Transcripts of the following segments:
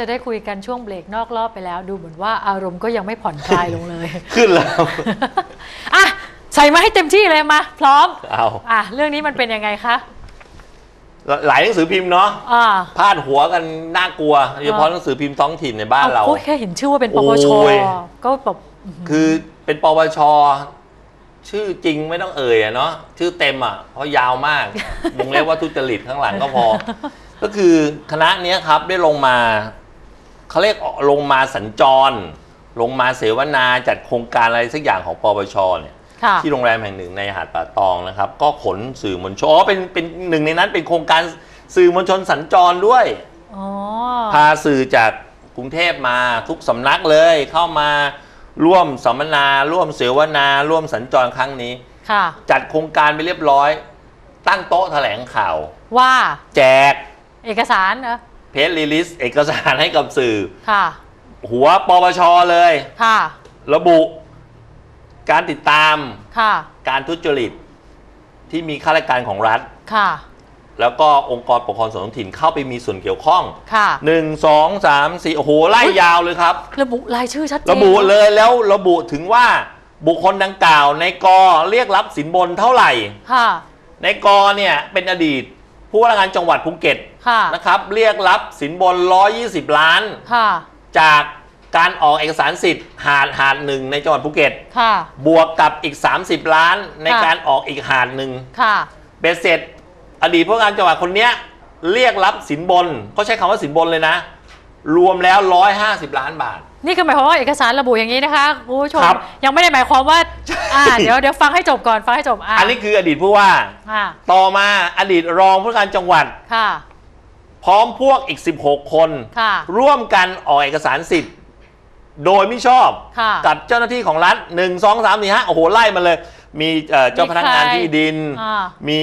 แม้ว่าจะได้คุยกันช่วงเบรกนอกรอบไปแล้ว ดูเหมือนว่าอารมณ์ก็ยังไม่ผ่อนคลายลงเลย ขึ้นแล้วอะใส่มาให้เต็มที่เลยมา พร้อมเอาอะเรื่องนี้มันเป็นยังไงคะหลายหนังสือพิมพ์เนาะอ่าพาดหัวกันน่ากลัวโดยเฉพาะหนังสือพิมพ์ท้องถิ่นในบ้านเราโอ้แค่เห็นชื่อว่าเป็นปปชโอ้ยก็แบบคือเป็นปปชชื่อจริงไม่ต้องเอ่ยอะเนาะชื่อเต็มอะเพราะยาวมากวงเล็บว่าทุจริตข้างหลังก็พอ ก็คือคณะเนี้ยครับได้ลงมา เขาเรียกลงมาสัญจร ลงมาเสวนาจัดโครงการอะไรสักอย่างของปปชเนี่ยค่ะ ที่โรงแรมแห่งหนึ่งในหาดป่าตองนะครับ ก็ขนสื่อมวลชนอ๋อเป็นเป็นหนึ่งในนั้นเป็นโครงการสื่อมวลชนสัญจรด้วย อ๋อ พาสื่อจากกรุงเทพมาทุกสำนักเลยเข้ามาร่วมสัมมนา ร่วมเสวนา ร่วมสัญจรครั้งนี้ ค่ะ จัดโครงการไปเรียบร้อย ตั้งโต๊ะแถลงข่าว ว่าแจกเอกสารเหรอ เพจรีลิสเอกสารให้กับสื่อ ค่ะ หัวปปชเลย ค่ะ ระบุ การติดตาม ค่ะ การทุจริต ที่มีข้าราชการของรัฐ ค่ะ แล้วก็องค์กรปกครองส่วนท้องถิ่นเข้าไปมีส่วนเกี่ยวข้องค่ะ หนึ่งสองสามสี่โอ้โหไล่ยาวเลยครับ ระบุรายชื่อชัดเจนระบุเลยแล้วระบุถึงว่าบุคคลดังกล่าวในกอเรียกรับสินบนเท่าไหร่ ค่ะ ในกอเนี่ยเป็นอดีต ผู้ว่าราชการจังหวัดภูเก็ตค่ะนะครับ เรียกรับสินบน 120 ล้าน ค่ะ จากการออกเอกสารสิทธิ์หาดหาดหนึ่งในจังหวัดภูเก็ต ค่ะ บวกกับอีก 30 ล้านในค่ะ การออกอีกหาดหนึ่งค่ะ เบ็ดเสร็จ อดีตผู้ว่าการจังหวัดคนเนี้ยเรียกรับสินบนเขาใช้คำว่าสินบนเลยนะ รวมแล้ว 150 ล้านบาท นี่ก็หมายความว่าเอกสารระบุอย่างนี้นะคะคุณผู้ชมครับ ยังไม่ได้หมายความว่าอ่าเดี๋ยวเดี๋ยวฟังให้จบก่อนฟังให้จบอ่าอันนี้คืออดีตผู้ว่าอ่าต่อมาอดีตรองผู้ว่าการจังหวัด ค่ะ พร้อมพวกอีก 16 คน ค่ะ ร่วมกันออกเอกสารสิทธิ์โดยไม่ชอบค่ะ กับเจ้าหน้าที่ของรัฐ 1 2 3 4 5 โอ้โห ไล่มาเลย มีเอ่อเจ้าพนักงานที่ดิน อ่ามี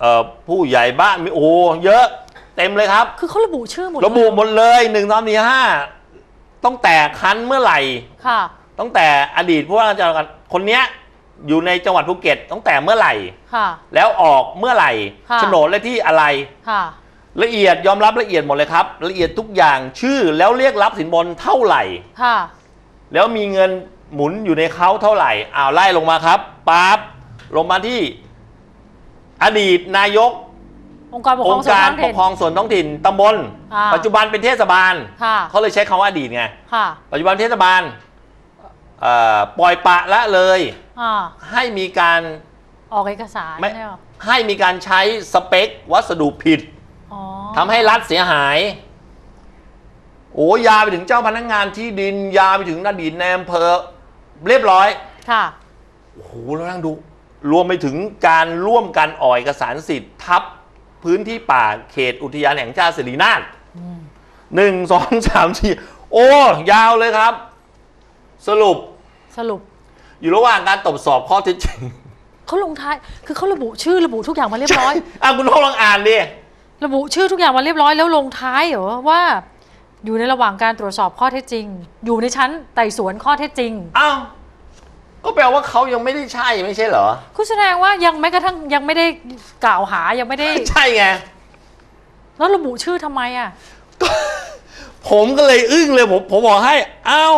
เอ่อผู้ใหญ่บ้านมีโอ้โหเยอะ เต็มเลยครับ คือเขาระบุชื่อหมดระบุหมดเลย1 2 4 5ต้องแต่คันเมื่อไหร่ ค่ะ ตั้งแต่อดีตผู้ว่าราชการคนเนี้ยอยู่ในจังหวัดภูเก็ตตั้งแต่เมื่อไหร่ ค่ะ แล้วออกเมื่อไหร่ค่ะ โฉนดและที่อะไร ค่ะ ละเอียดยอมรับละเอียดหมดเลยครับ ละเอียดทุกอย่างชื่อแล้วเรียกรับสินบนเท่าไหร่ ค่ะ แล้วมีเงินหมุนอยู่ในเขาเท่าไหร่อ้าวไล่ลงมาครับปั๊บลงมาที่ อดีตนายก องค์กรปกครอองงค์ส่วนการท้องปถิ่กนครองส่วนท้องถิ่น ตำบล อ่า ปัจจุบันเป็นเทศบาล ค่ะ เขาเลยใช้คำว่าอดีตไง ค่ะปัจจุบันเทศบาลเอ่อปล่อยปละละเลย อ่าให้มีการออกเอกสารไม่เนี่ยเหรอให้มีการใช้สเปค วัสดุผิดอ๋อทำให้รัฐเสียหาย โอ้ยาวไปถึงเจ้าพนักงานที่ดินยาวไปถึงอดีตในอำเภอเรียบร้อย ค่ะ โอ้โหแล้วนั่งดู รวมไปถึงการร่วมกันออกเอกสารสิทธิ์ทับ พื้นที่ป่าเขตอุทยานแห่งชาติสิรินาถอืมหนึ่งสองสามสี่โอ้ยาวเลยครับ สรุปสรุป อยู่ระหว่างการตรวจสอบข้อเท็จจริงเขาลงท้ายคือเขาระบุชื่อระบุทุกอย่างมาเรียบร้อย อะคุณโทรลองอ่านดิระบุชื่อทุกอย่างมาเรียบร้อยแล้วลงท้ายเหรอว่า อยู่ในระหว่างการตรวจสอบข้อเท็จจริง อยู่ในชั้นไต่สวนข้อเท็จจริง อ้าว ก็แปลว่าเขายังไม่ได้ใช่ไม่ใช่เหรอ คุณแสดงว่ายังแม้กระทั่งยังไม่ได้กล่าวหายังไม่ได้ ใช่ไง แล้วระบุชื่อทำไมอะ ผมก็เลยอึ้งเลยผมผมบอกให้อ้าว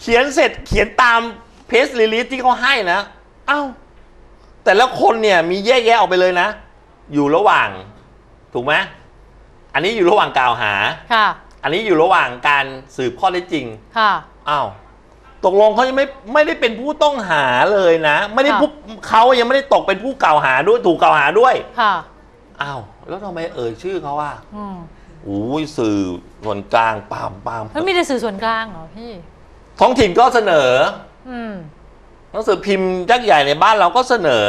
เขียนเสร็จเขียนตามเพจรีลิสที่เขาให้นะอ้าวแต่ละคนเนี่ยมีแยกแยะออกไปเลยนะ อยู่ระหว่าง ถูกไหมอันนี้อยู่ระหว่างกล่าวหา ค่ะ อันนี้อยู่ระหว่างการสืบข้อเท็จจริง ค่ะ อ้าว ตกลงเขายังไม่ไม่ได้เป็นผู้ต้องหาเลยนะ ไม่ได้ค่ะผู้เขายังไม่ได้ตกเป็นผู้กล่าวหาด้วยถูกกล่าวหาด้วยค่ะอ้าวแล้วทำไมเอ่ยชื่อเขาว่าอืมโอ้ยสื่อส่วนกลางปามปามแล้วมีแต่สื่อส่วนกลางเหรอพี่ ท้องถิ่นก็เสนออืมหนังสือพิมพ์ยักษ์ใหญ่ในบ้านเราก็เสนอ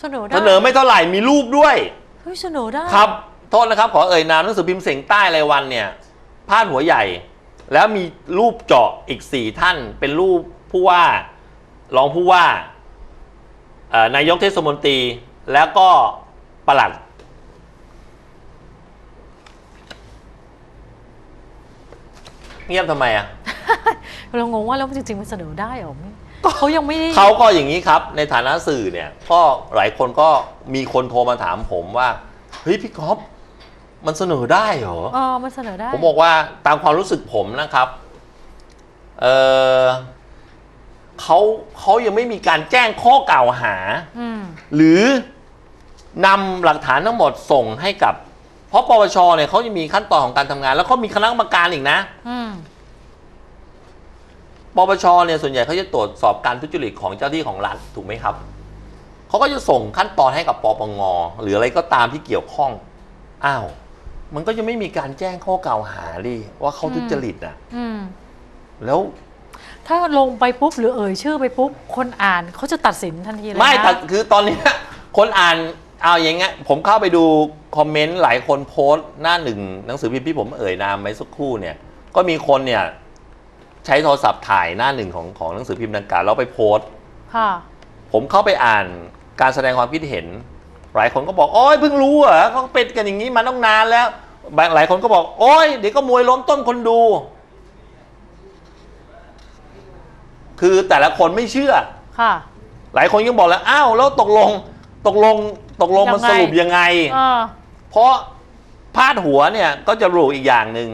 เสนอได้เสนอไม่เท่าไหร่มีรูปด้วย เฮ้ยเสนอได้ ครับโทษนะครับ ขอเอ่ยนามหนังสือพิมพ์เสียงใต้รายวันเนี่ยพาดหัวใหญ่ แล้วมีรูปเจาะอีกสี่ท่าน เป็นรูปผู้ว่ารองผู้ว่าเอ่อนายกเทศมนตรี แล้วก็ปลัด เงียบทำไมอะ เรางงว่าแล้วจริงๆมันเสนอได้เหรอไม่เขายังไม่ได้เขาก็อย่างนี้ครับ ในฐานะสื่อเนี่ย ก็หลายคนก็มีคนโทรมาถามผมว่า เฮ้ยพี่ก๊อฟ มันเสนอได้เหรอเออมันเสนอได้ ผมบอกว่าตามความรู้สึกผมนะครับ เออเขาเขายังไม่มีการแจ้งข้อกล่าวหา อืม หรือนำหลักฐานทั้งหมดส่งให้กับ เพราะปปชเนี่ยเขาจะมีขั้นตอนของการทำงาน แล้วเขามีคณะกรรมการอีกนะ อืม ปปชเนี่ยส่วนใหญ่เขาจะตรวจสอบการทุจริตของเจ้าที่ของรัฐถูกไหมครับ เขาก็จะส่งขั้นตอนให้กับปปงหรืออะไรก็ตามที่เกี่ยวข้อง อ้าว มันก็จะไม่มีการแจ้งข้อกล่าวหาดิว่าเขาทุจริตอะ อืม แล้วถ้าลงไปปุ๊บหรือเอ่ยชื่อไปปุ๊บ คนอ่านเขาจะตัดสินทันทีเลยนะไม่แต่คือตอนเนี้ยคนอ่านเอาอย่างเงี้ยผมเข้าไปดูคอมเมนต์หลายคนโพสต์หน้าหนึ่งหนังสือพิมพ์ที่ผมเอ่ยนามไว้สักครู่เนี่ย ก็มีคนเนี่ย ใช้โทรศัพท์ถ่ายหน้าหนึ่งของของหนังสือพิมพ์ดังกล่าวแล้วไปโพสต์ ค่ะ ผมเข้าไปอ่านการแสดงความคิดเห็น หลายคนก็บอกโอ้ยเพิ่งรู้เหรอเขาเป็นกันอย่างนี้มาต้องนานแล้วบางหลายคนก็บอกโอ้ยเดี๋ยวก็มวยล้มต้นคนดู คือแต่ละคนไม่เชื่อ ค่ะ หลายคนยังบอกแล้วอ้าวแล้วตกลงตกลงตกลงมันยังไงสรุปยังไงเออเพราะพาดหัวเนี่ยก็จะรู้อีกอย่างหนึ่ง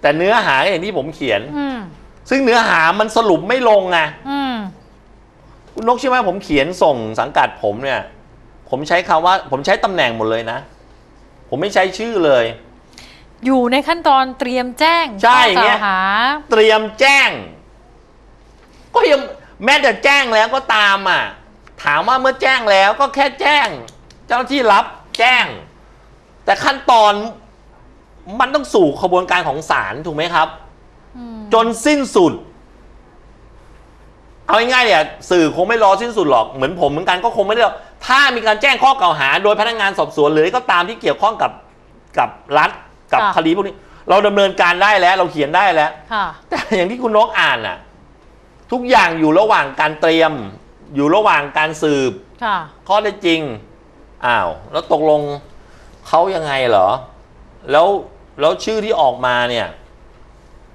แต่เนื้อหาอย่างที่ผมเขียนอืมซึ่งเนื้อหามันสรุปไม่ลงไงอืมคุณนกใช่อไหมผมเขียนส่งสังกัดผมเนี่ย ผมใช้คำว่า ผมใช้ตำแหน่งหมดเลยนะ ผมไม่ใช้ชื่อเลย อยู่ในขั้นตอนเตรียมแจ้งใช่ข้อกเนี่ล่าวย หา เตรียมแจ้ง ก็ยังแม้แต่แจ้งแล้วก็ตามอะ ถามว่าเมื่อแจ้งแล้วก็แค่แจ้ง เจ้าหน้าที่รับแจ้ง แต่ขั้นตอนมันต้องสู่ขบวนการของศาลถูกไหมครับ อืมจนสิ้นสุด เอาง่ายๆเนี่ยสื่อคงไม่รอสิ้นสุดหรอกเหมือนผมเหมือนกันก็คงไม่ได้หรอก ถ้ามีการแจ้งข้อกล่าวหา โดยพนักงานสอบสวนหรืออะไรก็ตามที่เกี่ยวข้องกับกับรัฐกับคดีพวกนี้ เราดำเนินการได้แล้ว เราเขียนได้แล้ว ค่ะ แต่อย่างที่คุณนกอ่านน่ะ ทุกอย่างอยู่ระหว่างการเตรียม อยู่ระหว่างการสืบ ค่ะ ข้อได้จริง อ้าว แล้วตกลงเขายังไงเหรอ แล้วแล้วชื่อที่ออกมาเนี่ย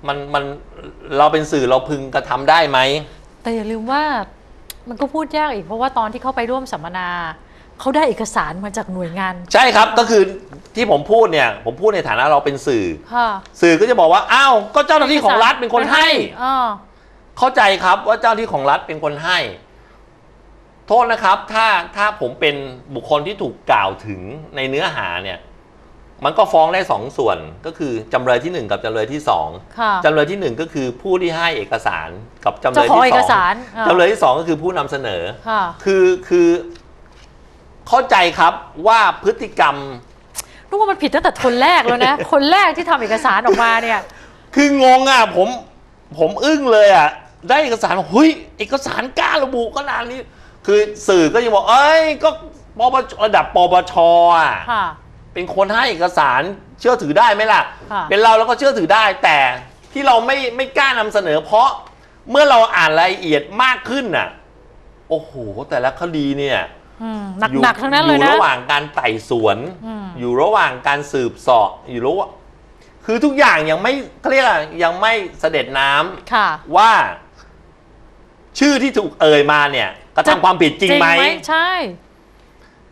มันมันเราเป็นสื่อเราพึงกระทำได้ไหม แต่อย่าลืมว่า มันก็พูดยากอีกเพราะว่าตอนที่เขาไปร่วมสัมมนาเขาได้เอกสารมาจากหน่วยงาน ใช่ครับก็คือที่ผมพูดเนี่ยผมพูดในฐานะเราเป็นสื่อ ค่ะสื่อก็จะบอกว่าอ้าวก็เจ้าหน้าที่ของรัฐเป็นคนให้ อ่าเข้าใจครับว่าเจ้าหน้าที่ของรัฐเป็นคนให้ โทษนะครับ ถ้าถ้าผมเป็นบุคคลที่ถูกกล่าวถึงในเนื้อหาเนี่ย มันก็ฟ้องได้สองส่วนก็คือจำเลยที่หนึ่งกับจำเลยที่สองค่ะจำเลยที่หนึ่งก็คือผู้ที่ให้เอกสารกับจำเลเจ้ายของที่เอสกองสารอ่าจำเลยที่สองก็คือผู้นำเสนอ ค่ะ คือคือเข้าใจครับว่าพฤติกรรม รู้ว่ามันผิดตั้งแต่คนแรกแล้วนะ คนแรกที่ทำเอกสารออกมาเนี่ย คืองงอะผมผมอึ้งเลยอะ ได้เอกสารบอกเฮ้ยเอกสารกล้าระบุขนาดนี้ คือสื่อก็ยังบอก เอ้ย ก็ปปชระดับปปชอะ ค่ะ เป็นคนให้เอกสารเชื่อถือได้ไหมล่ะ ค่ะ เป็นเราเราก็เชื่อถือได้ แต่ที่เราไม่ไม่กล้านำเสนอ เพราะเมื่อเราอ่านรายละเอียดมากขึ้นน่ะ โอ้โห แต่ละคดีเนี่ย อืมอยู่หนักๆทั้งนั้นเลยอยู่นะระหว่างการไต่สวน อืม อยู่ระหว่างการสืบเสอบอยู่ระหว่างคือทุกอย่างยังไม่เขาเรียกอะไรยังไม่เสด็จน้ำค่ะว่า ชื่อที่ถูกเอ่ยมาเนี่ยกระทำความผิดจริงไหม ใช่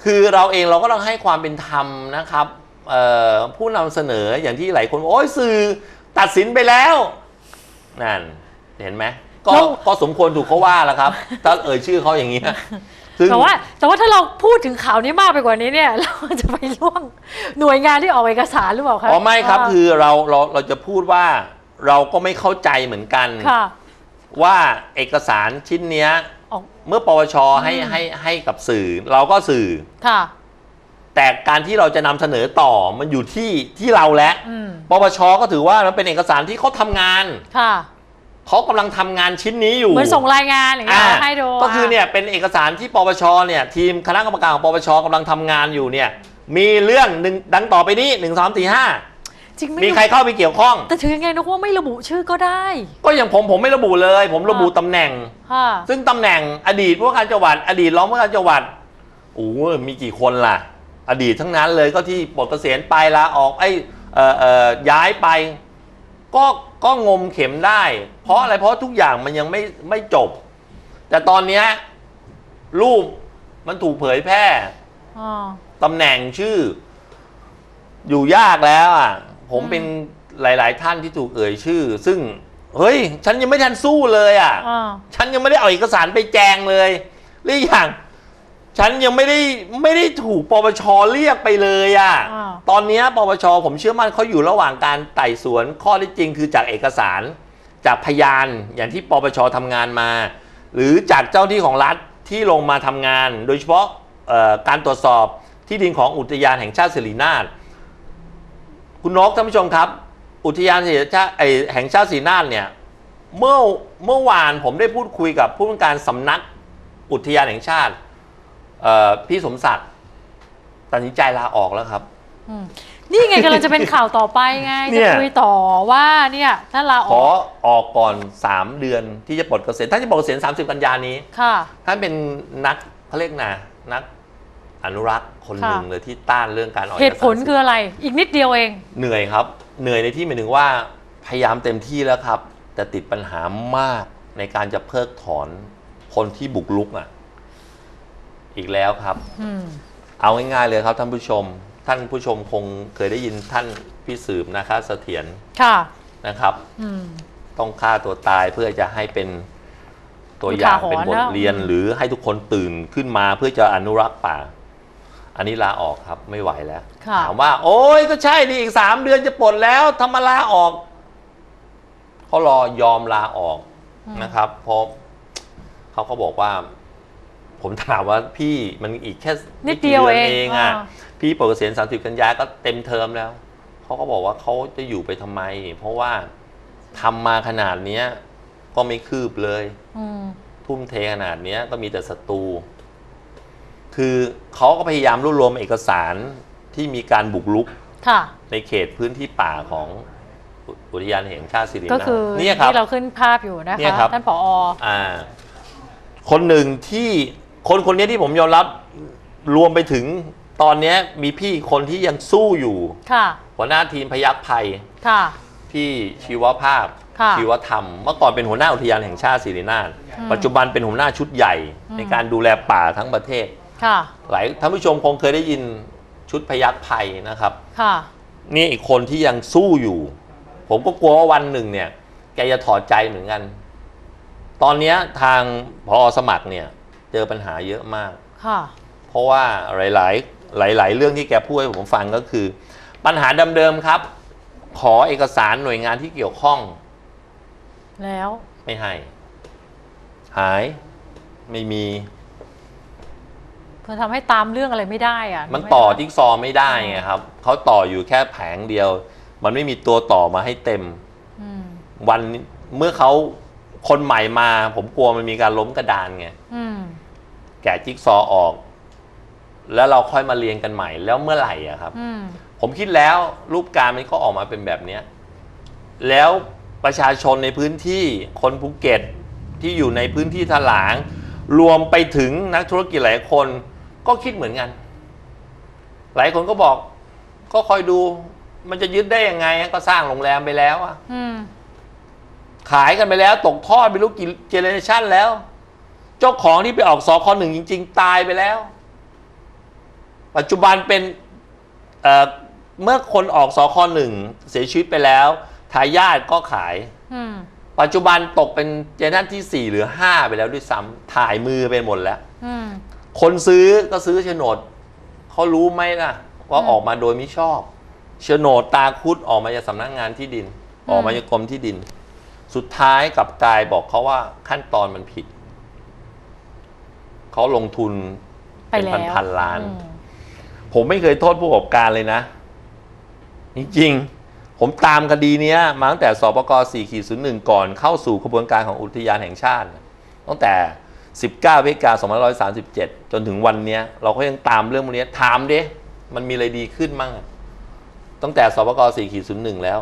คือเราเองเราก็ต้องให้ความเป็นธรรมนะครับเอ่อผู้นำเสนออย่างที่หลายคนบอกโอ้ยสื่อตัดสินไปแล้วนั่นเห็นไหมก็แล้วก็สมควรถูกเขาว่าแล้วครับ ถ้าเอ่ยชื่อเขาอย่างนี้ยซึ่งแต่ว่าแต่ว่าถ้าเราพูดถึงข่าวนี้มากไปกว่านี้เนี่ย เราจะไปร่วมหน่วยงานที่ออกเอกสารหรือเปล่าคะอ๋อไม่ครับาคือเราเราเราจะพูดว่าเราก็ไม่เข้าใจเหมือนกันค่ะว่าเอกสารชิ้นเนี้ยออก เมื่อปวชให้อืมให้ให้กับสื่อ เราก็สื่อ ค่ะ แต่การที่เราจะนำเสนอต่อมันอยู่ที่ที่เราแล้วอืม ปปชก็ถือว่ามันเป็นเอกสารที่เขาทำงาน ค่ะ เขากำลังทำงานชิ้นนี้อยู่เหมือนส่งรายงานอย่างเงี้อ่ายให้ดูก็คือเนี่ยเป็นเอกสารที่ปปชเนี่ยทีมคณะกรรมการของปปชกำลังทำงานอยู่เนี่ยมีเรื่องหนึ่งดังต่อไปนี้หนึ่งสามสี่ห้า จริงไหมมีใครเข้าไปเกี่ยวข้อง แต่ถึงยังไงนกว่าไม่ระบุชื่อก็ได้ ก็อย่างผมผมไม่ระบุเลย ผมระบุตำแหน่ง ค่ะ ซึ่งตำแหน่งอดีตผู้ว่าการจังหวัด อดีตรองผู้ว่าการจังหวัดโอ้โหมีกี่คนล่ะ อดีตทั้งนั้นเลยก็ที่ปลดเกษียณไปลาออกไอ้เอ่อเอ่อย้ายไป ก็ก็งมเข็มได้ เพราะอะไรเพราะทุกอย่างมันยังไม่ไม่จบ แต่ตอนเนี้ยรูปมันถูกเผยแพร่อ๋อตำแหน่งชื่อ อยู่ยากแล้วอะ ผมอืมเป็นหลาย ๆ ท่านที่ถูกเอ่ยชื่อ ซึ่งเฮ้ย ฉันยังไม่ทันสู้เลยอะ อ่าฉันยังไม่ได้เอาเอกสารไปแจงเลยหรืออย่าง ฉันยังไม่ได้ไม่ได้ถูกปปชเรียกไปเลยอะ่ะ อ่า ตอนเนี้ยปปชผมเชื่อมั่นเขาอยู่ระหว่างการไต่สวนข้อที่จริงคือจากเอกสาร จากพยานอย่างที่ปปชทำงานมา หรือจากเจ้าที่ของรัฐที่ลงมาทำงาน โดยเฉพาะเอ่อการตรวจสอบที่ดินของอุทยานแห่งชาติสิรินาถ คุณนกท่านผู้ชมครับ อุทยานแห่งชาติไอแห่งชาติสิรินาถเนี่ยเมื่อเมื่อวานผมได้พูดคุยกับผู้ว่าการสำนักอุทยานแห่งชาติเอ่อพี่สมศักดิ์ตัดสินใจลาออกแล้วครับอืมนี่ไงกำลังจะเป็นข่าวต่อไปไงเนี่จะยคุยต่อว่าเนี่ยถ้าลาอขออกออกก่อน 3 เดือนที่จะปลดเกษียณท่านจะปลดเกษียณ30 กันยานี้ค่ะท่านเป็นนักเขาเรียกนะนัก อนุรักษ์คนหนึ่งค่ะเลยที่ต้านเรื่องการออกเหตุผลเอกสารสิทธิ์คืออะไร อีกนิดเดียวเอง เหนื่อยครับ เหนื่อยในที่หมายถึงว่าพยายามเต็มที่แล้วครับ แต่ติดปัญหามากในการจะเพิกถอนคนที่บุกลุกอะ อีกแล้วครับอืมเอาง่ายๆเลยครับท่านผู้ชม ท่านผู้ชมคงเคยได้ยินท่านพี่สืบนะคะเสถียรค่ะนะครับอืมต้องฆ่าตัวตายเพื่อจะให้เป็นตัวอย่างอุทาหรณ์เป็นบทเรียนนะหรือให้ทุกคนตื่นขึ้นมาเพื่อจะอนุรักษ์ป่า อันนี้ลาออกครับไม่ไหวแล้วค่ะ ถามว่า โอ้ยก็ใช่นี่อีกสามเดือนจะปลดแล้วทำมาลาออกเขารอยอมลาออกอืม นะครับเพราะเขาก็บอกว่า ผมถามว่าพี่มันอีกแค่นิดเดียวไม่เอกี่งอะอ่า พี่ปลดเกษียณสามสิบกันยาก็เต็มเทอมแล้วเขาก็บอกว่าเขาจะอยู่ไปทำไม เพราะว่าทำมาขนาดเนี้ย ก็ไม่คืบเลย อืม ทุ่มเทขนาดเนี้ยก็มีแต่ศัตรู คือเขาก็พยายามรวบรวมเอกสารที่มีการบุกรุกค่ะ ในเขตพื้นที่ป่าของอุอุทยานแห่งชาติสิรินาถก็คือเนี่ยครับ ที่เราขึ้นภาพอยู่นะเนี่ยคะครับ ท่านผอ อ่า คนหนึ่งที่คนคนนี้ที่ผมยอมรับรวมไปถึงตอนเนี้ยมีพี่คนที่ยังสู้อยู่ ค่ะ หัวหน้าทีมพยัคฆ์ภัย ค่ะ พี่ชีวภาพ ค่ะ ชีวธรรม เมื่อก่อนเป็นหัวหน้าอุทยานแห่งชาติสิรินาถอืมปัจจุบันเป็นหัวหน้าชุดใหญ่อืมในการดูแลป่าทั้งประเทศ ค่ะหลายท่านผู้ชมคงเคยได้ยินชุดพยัคฆ์ภัยนะครับ ค่ะ นี่อีกคนที่ยังสู้อยู่ ผมก็กลัวว่าวันหนึ่งเนี่ย แกจะถอดใจเหมือนกัน ตอนเนี้ยทางพอสมัครเนี่ย เจอปัญหาเยอะมาก ค่ะ เพราะว่าหลาย ๆ หลาย ๆ เรื่องที่แกพูดให้ผมฟังก็คือ ปัญหาเดิมๆครับ ขอเอกสารหน่วยงานที่เกี่ยวข้องแล้วไม่ให้ หาย ไม่มี เพื่อทำให้ตามเรื่องอะไรไม่ได้อะมันไต่อจิ๊กซอว์ไม่ได้ไงครับเขาต่ออยู่แค่แผงเดียว มันไม่มีตัวต่อมาให้เต็ม อืมวันเมื่อเขาคนใหม่มา ผมกลัวมันมีการล้มกระดานไงอืมแกะจิ๊กซอว์ออก แล้วเราค่อยมาเรียงกันใหม่แล้วเมื่อไหร่อะครับ อืมผมคิดแล้วรูปการมันก็ออกมาเป็นแบบเนี้ยแล้วประชาชนในพื้นที่คนภูเก็ตที่อยู่ในพื้นที่ถลาง รวมไปถึงนักธุรกิจหลายคน ก็คิดเหมือนกัน หลายคนก็บอก ก็คอยดู มันจะยึดได้ยังไง ก็สร้างโรงแรมไปแล้วอะอืม ขายกันไปแล้ว ตกทอดไปรู้กี่เจเนเรชันแล้ว เจ้าของที่ไปออกสอคอหนึ่งจริง ๆ ตายไปแล้ว ปัจจุบันเป็นเอ่อเมื่อคนออกสอคอหนึ่งเสียชีวิตไปแล้วทายาทก็ขาย อืม ปัจจุบันตกเป็นเจเนเรชันที่4หรือ5ไปแล้วด้วยซ้ำถ่ายมือไปหมดแล้ว อืม คนซื้อก็ซื้อโฉนดเขารู้ไหมล่ะว่าอืมออกมาโดยมิชอบโฉนดตาคุดออกมาจากสำนักงานที่ดินอืมออกมาจากกรมที่ดิน สุดท้ายกลับกลายบอกเขาว่าขั้นตอนมันผิดเขาลงทุนไปเป็นแล้วพันพันๆล้านอืมผมไม่เคยโทษผู้ประกอบการเลยนะ จริงๆ ผมตามคดีเนี้ยมาตั้งแต่สปก4ขีด01 ก่อนเข้าสู่กระบวนการของอุทยานแห่งชาติตั้งแต่ 19พฤศจิกายน2537 จนถึงวันเนี้ยเราก็ยังตามเรื่องพวกเนี้ยถามดิมันมีอะไรดีขึ้นมั่งอะตั้งแต่สปก4ขีด01 แล้ว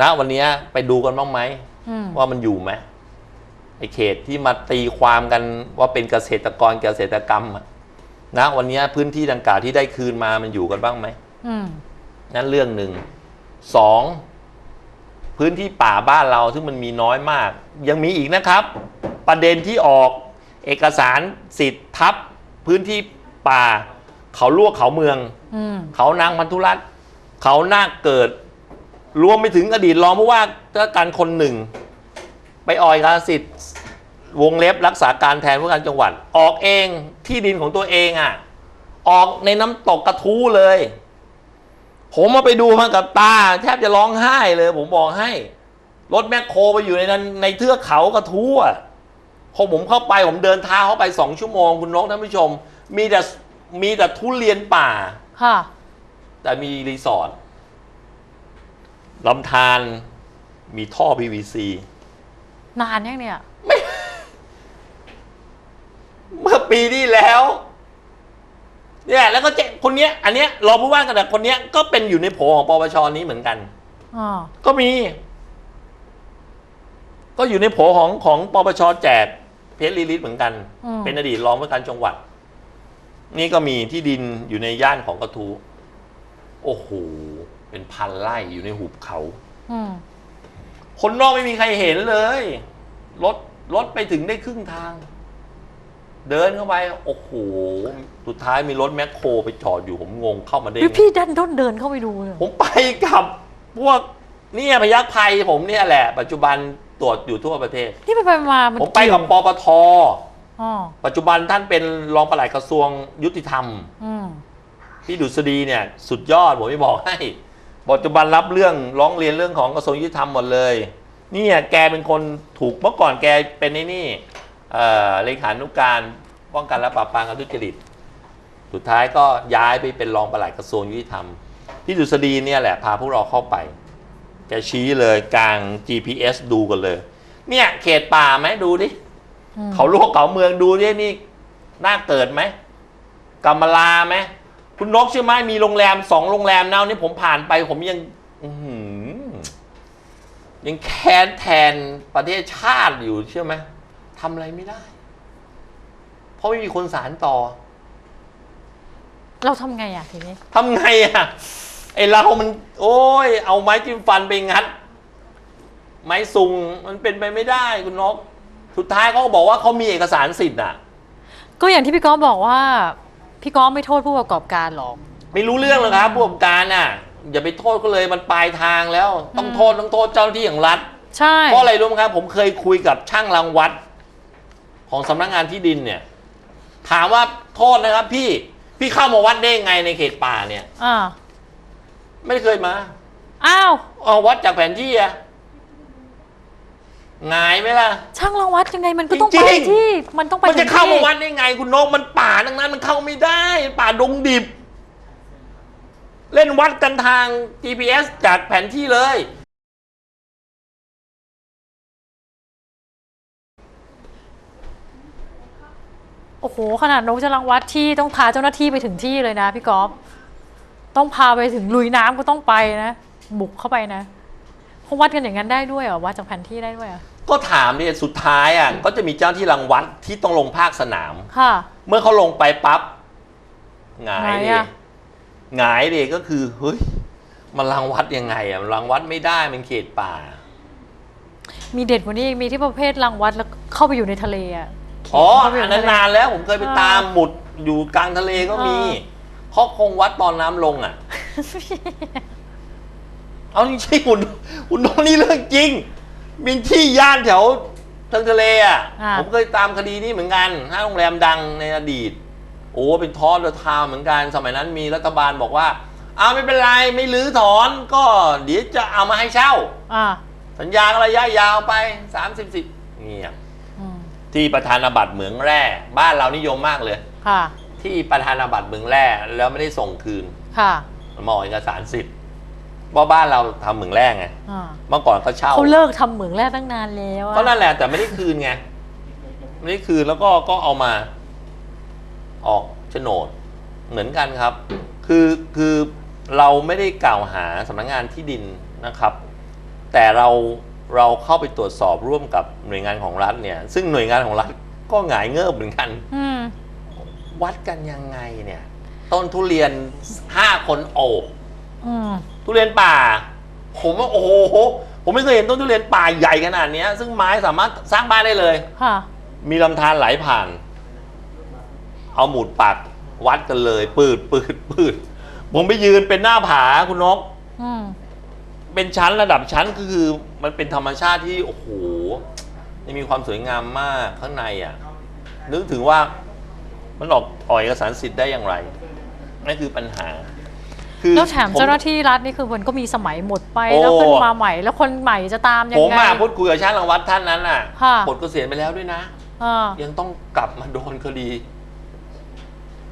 ณวันเนี้ยไปดูกันบ้างไหมอืมว่ามันอยู่ไหมไอเขตที่มาตีความกันว่าเป็นเกษตรกรเกษตรกรรมอะนะวันนี้พื้นที่ดังกล่าวที่ได้คืนมามันอยู่กันบ้างไหมอืมนั่นเรื่องหนึ่งสองพื้นที่ป่าบ้านเราซึ่งมันมีน้อยมาก ยังมีอีกนะครับ ประเด็นที่ออก เอกสารสิทธิ์ทับพื้นที่ป่า เขาลวกเขาเมือง อืม เขานางพันธุรัตน์เขานาคเกิด รวมไปถึงอดีตรองผู้ว่าราชการคนหนึ่ง ไปออยการสิทธิ์วงเล็บรักษาการแทนผู้การจังหวัด ออกเองที่ดินของตัวเองอะ ออกในน้ำตกกระทู้เลย ผมมาไปดูมากับตา แทบจะร้องไห้เลย ผมบอกให้ รถแมคโครไปอยู่ในนั้นในเทือกเขากระทู้อะพ อผมเข้าไปผมเดินเท้าเข้าไปสองชั่วโมงคุณนกท่านผู้ชม มีแต่มีแต่ทุเรียนป่า ค่ะ แต่มีรีสอร์ทลำธารมีท่อ PVC นานยังเนี่ย เมื่อปีที่แล้ว เนี่ยแล้วก็เจคนเนี้ย อันเนี้ยรองผู้ว่ากันแต่คนเนี้ยก็เป็นอยู่ในโผของปปชนี้เหมือนกัน อ๋อ ก็มี ก็อยู่ในโผของของปปชแจก เพชรลีลิตเหมือนกัน อืม เป็นอดีตรองผู้การจังหวัด นี่ก็มีที่ดินอยู่ในย่านของกระทู้โอ้โห เป็นพันไร่อยู่ในหุบเขา อืม คนนอกไม่มีใครเห็นเลยรถรถไปถึงได้ครึ่งทาง เดินเข้าไป โอ้โห สุดท้ายมีรถแมคโครไปจอดอยู่ผมงงเข้ามาได้พี่ไงพี่ดันด้นเดินเข้าไปดูเลย ผมไปกับพวกเนี่ยพยัคฆ์ภัยผมเนี่ยแหละ ปัจจุบัน ตรวจอยู่ทั่วประเทศนี่ไปไปมามันผมไปกับปเยวปท อ๋อปัจจุบันท่านเป็นรองปลัดกระทรวงยุติธรรม อืมพี่ดุษฎีเนี่ยสุดยอดผมไม่บอกให้ ปัจจุบันรับเรื่องร้องเรียนเรื่องของกระทรวงยุติธรรมหมดเลยเนี่ยแกเป็นคนถูกเมื่อก่อนแกเป็นไอ้นี่เอ่อเลขานุการป้องกันและปราบปรามการทุจริต สุดท้ายก็ย้ายไปเป็นรองปลัดกระทรวงยุติธรรม พี่ดุษฎีเนี่ยแหละพาพวกเราเข้าไป แกชี้เลยกลาง GPS ดูกันเลย เนี่ย เขตป่าไหมดูดิ อืมเขาโลกเขาเมืองดูดินี่น่าเกิดไหมกำมะลาไหมคุณนกใช่อไหมมีโรงแรมสองโรงแรมแล้วนี่ผมผ่านไปผมยัง อื้อหือยังแค้นแทนประเทศชาติอยู่ใช่อไหมทำอะไรไม่ได้ เพราะไม่มีคนสารต่อเราทำไงอะทีนี้ ทำไงอะ ไอเรามัน โอ้ย เอาไม้จิ้มฟันไปงัด ไม้ซุงมันเป็นไปไม่ได้คุณนก สุดท้ายเขาก็บอกว่าเขามีเอกสารสิทธิ์อะ ก็อย่างที่พี่ก๊อฟบอกว่า พี่ก๊อฟไม่โทษผู้ประกอบการหรอก ไม่รู้เรื่องหรอกครับผู้ประกอบการน่ะ อย่าไปโทษก็เลยมันปลายทางแล้ว ต้องอืมโทษต้องโทษเจ้าหน้าที่อย่างรัฐ ใช่ เพราะอะไรรู้ไหมครับ ผมเคยคุยกับช่างรังวัด ของสำนักงานที่ดินเนี่ย ถามว่าโทษนะครับ พี่พี่เข้ามาวัดได้ยังไงในเขตป่าเนี่ย อ่า ไม่เคยมาอ้าวเอาวัดจากแผนที่อะหงายไหมล่ะ ช่างรังวัดยังไงมันก็ต้องจริไปงๆ ที่มันต้องไปมันจะถึงเข้ามาที่วัดได้ไง คุณนกมันป่าดังนั้น มันเข้าไม่ได้ป่าดงดิบ เล่นวัดกันทาง GPS จากแผนที่เลย โอ้โหขนาดนกจะรังวัดที่ต้องพาเจ้าหน้าที่ไปถึงที่เลยนะพี่ก๊อฟ ต้องพาไปถึงลุยน้ำก็ต้องไปนะ บุกเข้าไปนะเขาวัดกันอย่างนั้นได้ด้วยเหรอวัดจากแผนที่ได้ด้วยเหรอก็ถามเนี่ยสุดท้ายอะก็จะมีเจ้าที่รังวัดที่ต้องลงภาคสนาม ค่ะ เมื่อเขาลงไปปั๊บหงายหงายดิอะหงายดิก็คือเฮ้ยมันรังวัดยังไงอะมันรังวัดไม่ได้มันเขตป่า มีเด็ดกว่านี้อีกมีที่ประเภทรังวัดแล้วเข้าไปอยู่ในทะเลอะอ๋อเข้าไปยู่อันในั้นนานแล้วผมเคยไปอ่าตามหมุดอยู่กลางทะเลก็มี อ่าเขาคงวัดตอนน้ำลงอะ เอาจริงๆคุณคุณโนนี่เรื่องจริง มีที่ย่านแถวทางทะเลอะ อ่า ผมเคยตามคดีนี้เหมือนกันห้างโรงแรมดังในอดีต โอ้เป็นทอร์เดอะทาวน์เหมือนกัน สมัยนั้นมีรัฐบาลบอกว่าอ้าวไม่เป็นไรไม่รื้อถอนก็เดี๋ยวจะเอามาให้เช่า อ่าสัญญาระยะยาวไป 30สิบเงียบ อืมที่ประธานาบัตรเหมืองแร่ บ้านเรานิยมมากเลย ค่ะ ที่ประธานาบัตรเหมืองแร่แล้วไม่ได้ส่งคืนค่ะมาออกเอกสารสิทธิ์เพราะบ้านเราทำเหมืองแร่ไงอ่าเมื่อก่อนเขาเช่าเขาเลิกทำเหมืองแร่ตั้งนานแล้วอะก็นั่นแหละแต่ไม่ได้คืนไงไม่ได้คืนแล้วก็ก็เอามา ออกโฉนด เหมือนกันครับ คือคือเราไม่ได้กล่าวหาสำนักงานที่ดินนะครับ แต่เราเราเข้าไปตรวจสอบร่วมกับหน่วยงานของรัฐเนี่ย ซึ่งหน่วยงานของรัฐก็หงายเงิบเหมือนกัน อืม วัดกันยังไงเนี่ย ต้นทุเรียนห้าคนโอบอืมทุเรียนป่า ผมว่าโอ้โหผมไม่เคยเห็นต้นทุเรียนป่าใหญ่ขนาดเนี้ย ซึ่งไม้สามารถสร้างบ้านได้เลย ค่ะ มีลำธารไหลผ่าน เอาหมุดปักวัดกันเลย ปืดปืดปืดผมไปยืนเป็นหน้าผาคุณนก อืมเป็นชั้นระดับชั้นก็คือมันเป็นธรรมชาติที่โอ้โหยังมีความสวยงามมากข้างในอะ นึกถึงว่า มันออกออกเอกสารสิทธิ์ได้อย่างไรนั่นคือปัญหา คือแล้วแถมผเจ้าหน้าที่รัฐนี่คือมันก็มีสมัยหมดไปโอ้แล้วขึ้นมาใหม่ แล้วคนใหม่จะตามยังผมไงมาพูดคุยกับช่างรังวัดท่านนั้นน่ะค่ะปลดเกษียณไปแล้วด้วยนะอ่ายังต้องกลับมาโดนคดี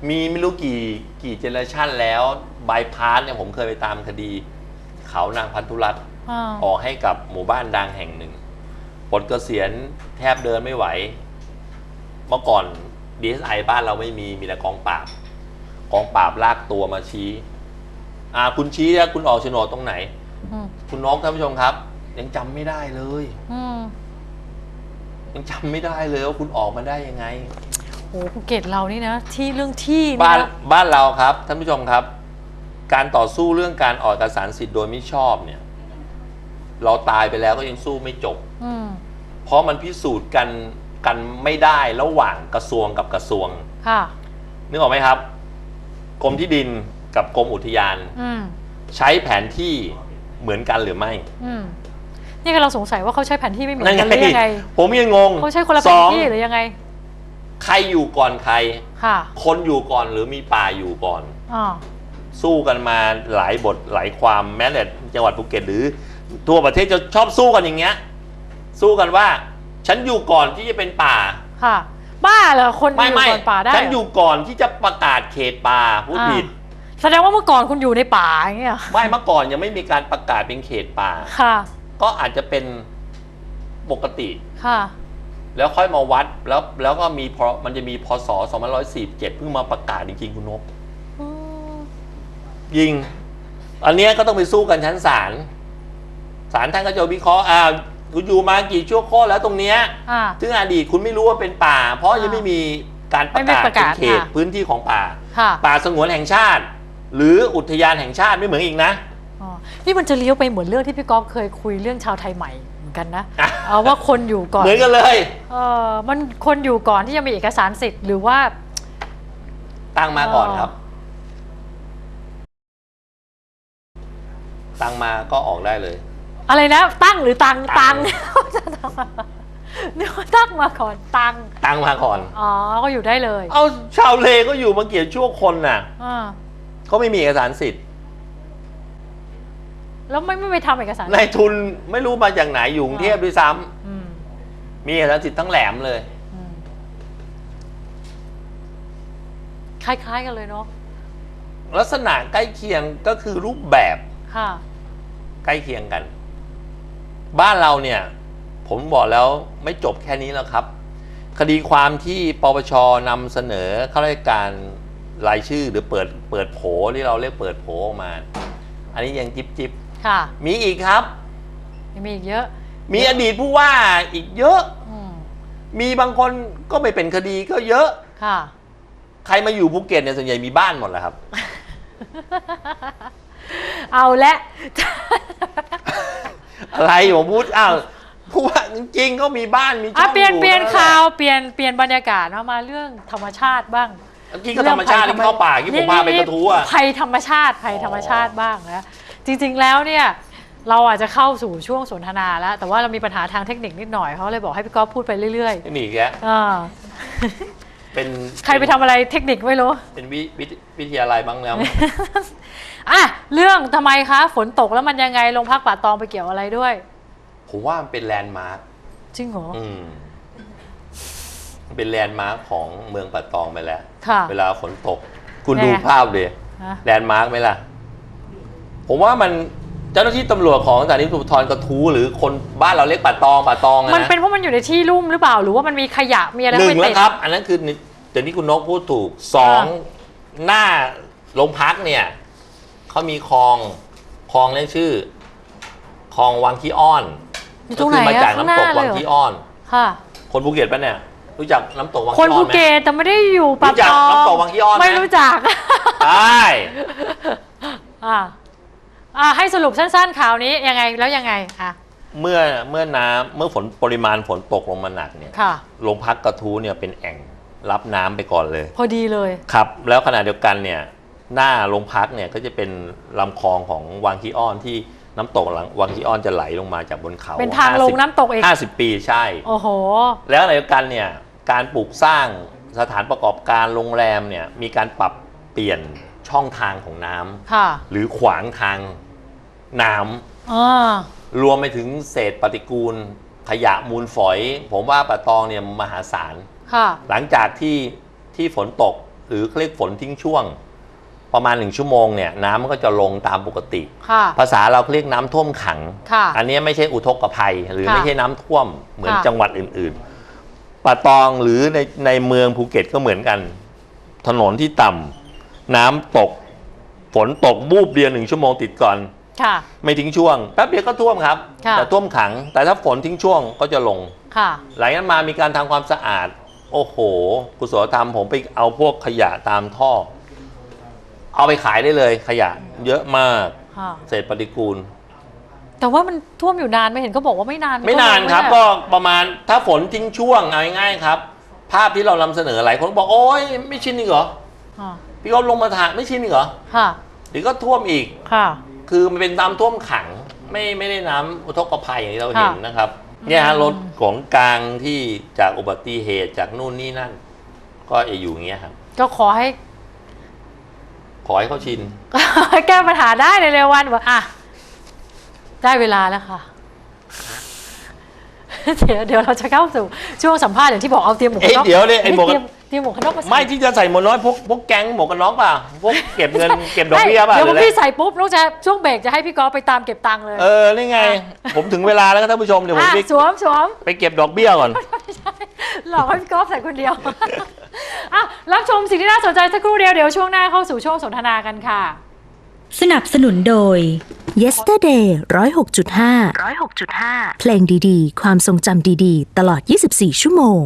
มีไม่รู้กี่กี่เจเนอเรชันแล้วบายพาสเนี่ยผมเคยไปตามคดี เขานางพันธุรัตน์อ่าออกให้กับหมู่บ้านดังแห่งหนึ่งปลดเกษียณแทบเดินไม่ไหว เมื่อก่อน DSI บ้านเราไม่มีมีแต่กองปราบกองปราบลากตัวมาชี้ อ่า คุณชี้แล้วคุณออกโฉนดตรงไหน อืมคุณนกท่านผู้ชมครับ ยังจำไม่ได้เลย อืมยังจำไม่ได้เลยว่าคุณออกมาได้ยังไง โอ้ภูเก็ตเรานี่นะที่เรื่องที่นี่บ้านนะบ้านเราครับท่านผู้ชมครับ การต่อสู้เรื่องการออกเอกสารสิทธิ์โดยไม่ชอบเนี่ย เราตายไปแล้วก็ยังสู้ไม่จบ อืมเพราะมันพิสูจน์กัน กันไม่ได้ระหว่างกระทรวงกับกระทรวง ค่ะ นึกออกไหมครับ กรมที่ดินกับกรมอุทยาน อืม ใช้แผนที่เหมือนกันหรือไม่อืม นี่ก็เราสงสัยว่าเขาใช้แผนที่ไม่เหมือนกันหรือยังไง ผมยังงงเขาใช้คนละแผสนองที่หรือยังไง ใครอยู่ก่อนใคร ค่ะคนอยู่ก่อนหรือมีป่าอยู่ก่อนอ่าสู้กันมาหลายบทหลายความแม้แต่จังหวัดภูเก็ตหรือทั่วประเทศจะชอบสู้กันอย่างเงี้ย สู้กันว่า ฉันอยู่ก่อนที่จะเป็นป่า ค่ะ บ้าเหรอคนอไม่ยู่ไม่ก่อนป่าได้ฉันเหรอยู่ก่อนที่จะประกาศเขตป่าพูดอ่าผิด แสดงว่าเมื่อก่อนคุณอยู่ในป่าอย่างเงี้ยไม่เมื่อก่อนยังไม่มีการประกาศเป็นเขตป่า ค่ะ ก็อาจจะเป็นปกติ ค่ะ แล้วค่อยมาวัดแล้วแล้วก็มีพอมันจะมีพศ2547เพิ่งมาประกาศจริงๆคุณนก อืมยิง อันเนี้ยก็ต้องไปสู้กันชั้นศาล ศาลท่านก็จะวิเคราะห์อ่า คุณอยู่มากี่ชั่วโคตรแล้วตรงเนี้ยอ่า ซึ่งอดีตคุณไม่รู้ว่าเป็นป่า เพราะยังไม่มีการประกาศไม่มีประกาศเป็นเขตค่ะ พื้นที่ของป่า ค่ะป่าสงวนแห่งชาติ หรืออุทยานแห่งชาติไม่เหมือนอีกนะ อ๋อนี่มันจะเลี้ยวไปเหมือนเรื่องที่พี่ก๊อฟเคยคุยเรื่องชาวไทยใหม่เหมือนกันนะอะ เอาว่าคนอยู่ก่อนเหมือนกันเลย เออมันคนอยู่ก่อนที่จะมีเอกสารสิทธิ์หรือว่า ตั้งมาก่อนอ๋อครับ ตั้งมาก็ออกได้เลย อะไรนะ ตั้งหรือตังตัตังงเดี๋ยวตั้งมาก่อนตังตั้งมาก่อน อ๋อ ก็อยู่ได้เลยเอาชาวเลก็อยู่มาเกี่ยวชั่วคนน่ะอ่าเขาไม่มีเอกสารสิทธิ์ แล้วไม่ไม่ไปทำเอกสารนายทุนไม่รู้มาจากไหนอยู่กรุงเทพด้วยซ้ำอืมมีเอกสารสิทธิ์ทั้งแหลมเลย อืมคล้ายๆกันเลยเนาะลักษณะใกล้เคียงก็คือรูปแบบค่ะ ใกล้เคียงกัน บ้านเราเนี่ย ผมบอกแล้วไม่จบแค่นี้แล้วครับ คดีความที่ปปชนำเสนอข้าราชการรายชื่อหรือเปิดเปิดโผที่เราเรียกเปิดโผออกมา อันนี้ยังจิบจิบค่ะมีอีกครับ ยังมีอีกเยอะ มีอดีตผู้ว่าอีกเยอะ อืมมีบางคนก็ไม่เป็นคดีก็เยอะ ค่ะ ใครมาอยู่ภูเก็ตเนี่ยส่วนใหญ่มีบ้านหมดแหละครับ เอาละ อะไรผมพูดอ้าวผู้ว่าจริงๆเขามีบ้านมีช่อะองเปลี่ยนอยู่เปลี่ยนแหละข่าวเปลี่ยนเปลี่ยนบรรยากาศเนาะมาเรื่องธรรมชาติบ้างเมื่อกี้ก็ธรรมชาติที่เข้าป่าที่ผมพาไปกระทู้อะภัยธรรมชาติภัยธรรมชาติบ้างนะจริงๆแล้วเนี่ยเราอาจจะเข้าสู่ช่วงสนทนาแล้ว แต่ว่าเรามีปัญหาทางเทคนิคนิดหน่อยเขาเลยบอกให้พี่ก๊อฟพูดไปเรื่อยไม่มีอีกแกๆอ่าเป็นใครไปทำอะไรเทคนิคไม่รู้ เป็นวิวิทวิทยาลัยบ้างแล้ว อะเรื่องทำไมคะ ฝนตกแล้วมันยังไงลงพักป่าตองไปเกี่ยวอะไรด้วย ผมว่ามันเป็นแลนด์มาร์คจริงเหรอ อืมมันเป็นแลนด์มาร์คของเมืองป่าตองไปแล้ว ค่ะ เวลาฝนตก คุณแน่ดูภาพดินะแลนด์มาร์คไหมล่ะ ผมว่ามันเจ้าหน้าที่ตำรวจของสถานีตำรวจภูธรกระทู้หรือคนบ้านเราเรียกป่าตองป่าตองอะมันนะเป็นเพราะมันอยู่ในที่ลุ่มหรือเปล่า หรือว่ามันมีขยะมีอะไรหนึ่งไปแล้ติวดครับ อันนั้นคือเดี๋ยวนี้คุณนกพูดถูกสองหน้าโรงพักเนี่ย เขามีคลองคลองเรียกชื่อคลองวังขี้อ้อนอยู่ตรงไหนก็คืมาอะจากข้างน้ำหน้าตกเลวัยงเหรอขี้อ้อน ค่ะ คนภูเก็ตปะเนี่ยรู้จักน้ำตกวังคนขี้อ้อภูนไหม เก็ตแต่ไม่ได้อยู่ป่ารู้จักตองน้ำตกวังขี้อ้อนไหม ไม่รู้จัก ใช่อ่าอ่าให้สรุปสั้นๆข่าวนี้ยังไงแล้วยังไงอะเมื่อเมื่อน้ำเมื่อฝนปริมาณฝนตกลงมาหนักเนี่ยค่ะ โรงพักกระทู้เนี่ยเป็นแอ่งรับน้ำไปก่อนเลย พอดีเลย ครับ แล้วขณะเดียวกันเนี่ย หน้าโรงพักเนี่ยก็จะเป็นลำคลองของวังคีอ้อนที่น้ำตกหลังวังคีอ้อนจะไหลลงมาจากบนเขาเป็นทางลงน้ำตกอีกห้าสิบปีใช่ โอ้โห แล้วในเดียวกันเนี่ยการปลูกสร้างสถานประกอบการโรงแรมเนี่ยมีการปรับเปลี่ยนช่องทางของน้ำค่ะหรือขวางทางน้ำอ่ารวมไปถึงเศษปฏิกูลขยะมูลฝอย ผมว่าปะตองเนี่ยมหาศาลค่ะหลังจากที่ที่ฝนตกหรือเขาเรียกฝนทิ้งช่วง ประมาณหนึ่งชั่วโมงเนี่ยน้ำมันก็จะลงตามปกติ ค่ะ ภาษาเราเรียกน้ำท่วมขัง ค่ะ อันนี้ไม่ใช่อุทกภัย หรือค่ะไม่ใช่น้ำท่วมเหมือนค่ะ จังหวัดอื่นๆป่าตองหรือในในเมืองภูเก็ตก็เหมือนกัน ถนนที่ต่ำน้ำตก ฝนตกบูบเดียวหนึ่งชั่วโมงติดก่อน ค่ะ ไม่ทิ้งช่วงแป๊บเดียวก็ท่วมครับ ค่ะ แต่ท่วมขัง แต่ถ้าฝนทิ้งช่วงก็จะลง ค่ะ หลังจากนั้นมามีการทำความสะอาด โอ้โห กุศลธรรมผมไปเอาพวกขยะตามท่อ เอาไปขายได้เลยขยะ เยอะมากค่ะเศษปฏิกูล แต่ว่ามันท่วมอยู่นานไม่เห็นก็บอกว่าไม่นานไม่นานครับลงก็ประมาณถ้าฝนทิ้งช่วงเอาง่ายๆครับ ภาพที่เรานำเสนอหลายคนบอกโอ้ยไม่ชินอีกเหรอค่ะพี่ก็ลงมาถ่ายไม่ชินอีกเหรอค่ะเดี๋ยวก็ท่วมอีก ค่ะ คือมันเป็นน้ำท่วมขังไม่ไม่ได้น้ำอุทกภัยอย่างที่เราเห็นค่ะนะครับ เนี่ยฮะอืม รถของกลางที่จากอุบัติเหตุจากนู่นนี่นั่น ก็จะอยู่อย่างเงี้ยครับ ก็ขอให้ ขอให้เขาชิน แก้ปัญหาได้ในเร็ววันบอกอะได้เวลาแล้วค่ะ เดี๋ยวเดี๋ยวเราจะเข้าสู่ช่วงสัมภาษณ์อย่างที่บอกเอาเตรียมหมวกกันน็อกเอ๊ะเดี๋ยวเนี่ยไอ้หมวกกันเตรียมเตรียมหมวกกันน็อกมาใส่ไม่ที่จะใส่หมวกน้อยพวกพวกแก๊งหมวกกันน็อกป่ะพวกเก็บเงินเก็บดอกเบี้ยป่ะเดี๋ยวหพรือออะไรพี่ใส่ปุ๊บน้องจะช่วงเบรกจะให้พี่กอล์ฟไปตามเก็บตังค์เลยเออนี่ไง ผมถึงเวลาแล้วครับท่านผู้ชมเดี๋ยวผมอะไปสวมสวมไปเก็บดอกเบี้ยก่อนไม่ใช่หลอกให้พี่กอล์ฟใส่คนเดียว อะรับชมสิ่งที่น่าสนใจสักครู่เดียวเดี๋ยวช่วงหน้าเข้าสู่ช่วงสนทนากันค่ะ สนับสนุนโดย Yesterday 106.5 106.5 เพลงดีๆ ความทรงจำดีๆ ตลอด 24 ชั่วโมง